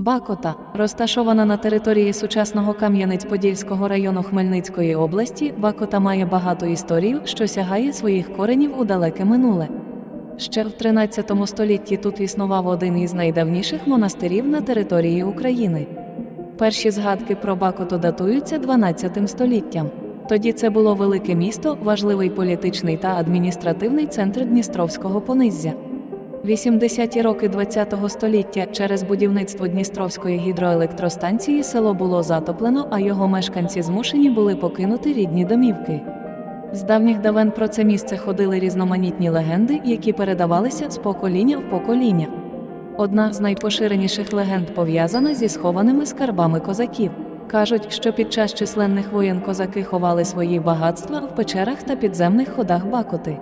Бакота, розташована на території сучасного Кам'янець-Подільського району Хмельницької області, Бакота має багату історію, що сягає своїх коренів у далеке минуле. Ще в 13 столітті тут існував один із найдавніших монастирів на території України. Перші згадки про Бакоту датуються 12 століттям. Тоді це було велике місто, важливий політичний та адміністративний центр Дністровського пониззя. 80-ті роки ХХ століття через будівництво Дністровської гідроелектростанції село було затоплено, а його мешканці змушені були покинути рідні домівки. З давніх давен про це місце ходили різноманітні легенди, які передавалися з покоління в покоління. Одна з найпоширеніших легенд пов'язана зі схованими скарбами козаків. Кажуть, що під час численних воєн козаки ховали свої багатства в печерах та підземних ходах Бакоти.